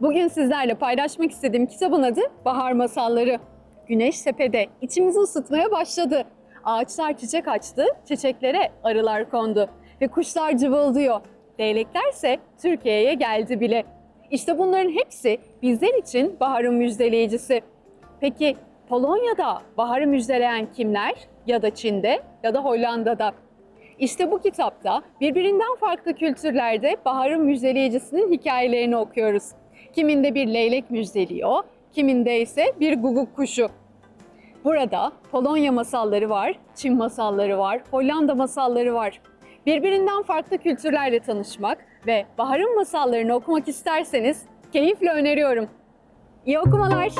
Bugün sizlerle paylaşmak istediğim kitabın adı Bahar Masalları. Güneş tepede, içimizi ısıtmaya başladı. Ağaçlar çiçek açtı, çiçeklere arılar kondu ve kuşlar cıvıldıyor. Leyleklerse Türkiye'ye geldi bile. İşte bunların hepsi bizler için baharın müjdeleyicisi. Peki Polonya'da baharı müjdeleyen kimler? Ya da Çin'de ya da Hollanda'da. İşte bu kitapta birbirinden farklı kültürlerde baharın müjdeleyicisinin hikayelerini okuyoruz. Kiminde bir leylek müjdeliyor, kiminde ise bir guguk kuşu. Burada Polonya masalları var, Çin masalları var, Hollanda masalları var. Birbirinden farklı kültürlerle tanışmak ve baharın masallarını okumak isterseniz keyifle öneriyorum. İyi okumalar.